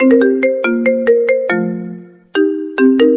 ค่ะ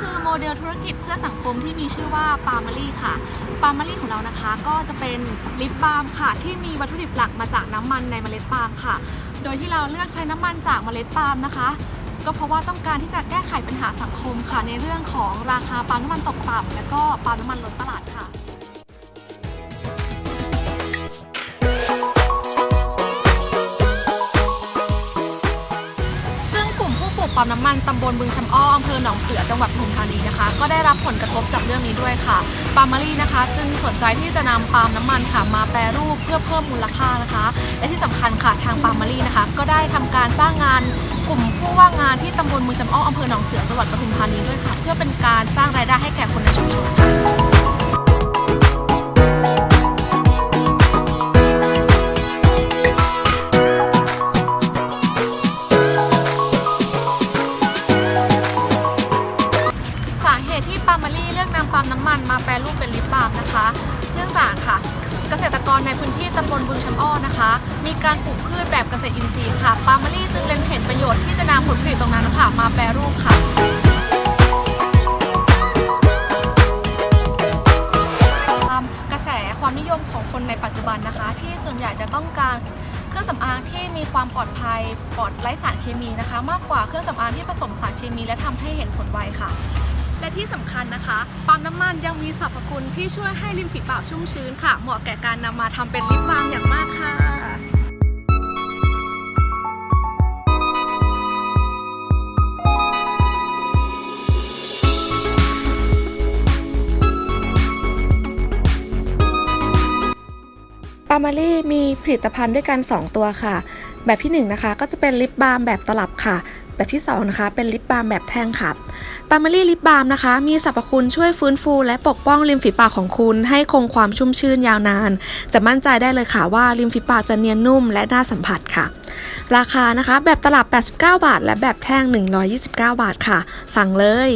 คือโมเดลธุรกิจเพื่อสังคมที่มีชื่อว่าปาล์มอรี่ค่ะปาล์มอรี่ของเรานะคะ ก็จะเป็นลิปบาล์มค่ะ ที่มีวัตถุดิบหลักมาจากน้ำมันในเมล็ดปาล์มค่ะ โดยที่เราเลือกใช้น้ำมันจากเมล็ดปาล์มนะคะ ก็เพราะว่าต้องการที่จะแก้ไขปัญหาสังคมค่ะในเรื่องของราคาปาล์มน้ำมันตกต่ำและก็ปาล์มน้ำมันล้นตลาดค่ะ ปลูกปาล์มน้ำมันตำบลบึงชำอ้ออำเภอหนองเสือจังหวัดปทุมธานีนะคะ ก็ได้รับผลกระทบจากเรื่องนี้ด้วยค่ะปาล์มมารีนะคะ จึงสนใจที่จะนำปาล์มน้ำมันค่ะมาแปรรูปเพื่อเพิ่มมูลค่านะคะ และที่สำคัญค่ะทางปาล์มมารีนะคะ ก็ได้ทำการจ้างงานกลุ่มผู้ว่างงานที่ตำบลบึงชำอ้ออำเภอหนองเสือจังหวัดปทุมธานีด้วยค่ะ เพื่อเป็นการสร้างรายได้ให้แก่คนในชุมชน น้ำมันมาแปรรูปเป็นลิปบาล์มนะคะ เนื่องจากค่ะเกษตรกรในพื้นที่ตำบลบึงชำอ้อนะคะ มีการปลูกพืชแบบเกษตรอินทรีย์ค่ะปาล์มมารีจึงเล็งเห็นประโยชน์ที่จะนำผลผลิตตรงนั้นค่ะมาแปรรูปค่ะตามกระแสความนิยมของคนในปัจจุบันนะคะ ที่ส่วนใหญ่จะต้องการเครื่องสำอางที่มีความปลอดภัยปลอดไร้สารเคมีนะคะ มากกว่าเครื่องสำอางที่ผสมสารเคมีและทำให้เห็นผลไวค่ะ และที่สำคัญนะคะปาล์มน้ำมันยังมีสรรพคุณที่ช่วยให้ริมฝีปากชุ่มชื้นค่ะ เหมาะแก่การนำมาทำเป็นลิปบาล์มอย่างมากค่ะปามารีมีผลิตภัณฑ์ด้วยกัน 2 ตัวค่ะ แบบที่ 1 นะคะ ก็จะเป็นลิปบาล์มแบบตลับค่ะ แบบที่2นะคะเป็นลิปบาล์มแบบแท่งค่ะปามารีลิปบาล์มนะคะ มีสรรพคุณช่วยฟื้นฟู และปกป้องริมฝีปากของคุณ ให้คงความชุ่มชื่นยาวนาน จะมั่นใจได้เลยค่ะว่าริมฝีปากจะเนียนนุ่มและน่าสัมผัสค่ะ ราคานะคะแบบตลับ 89 บาท และแบบแท่ง 129 บาทค่ะ สั่งเลย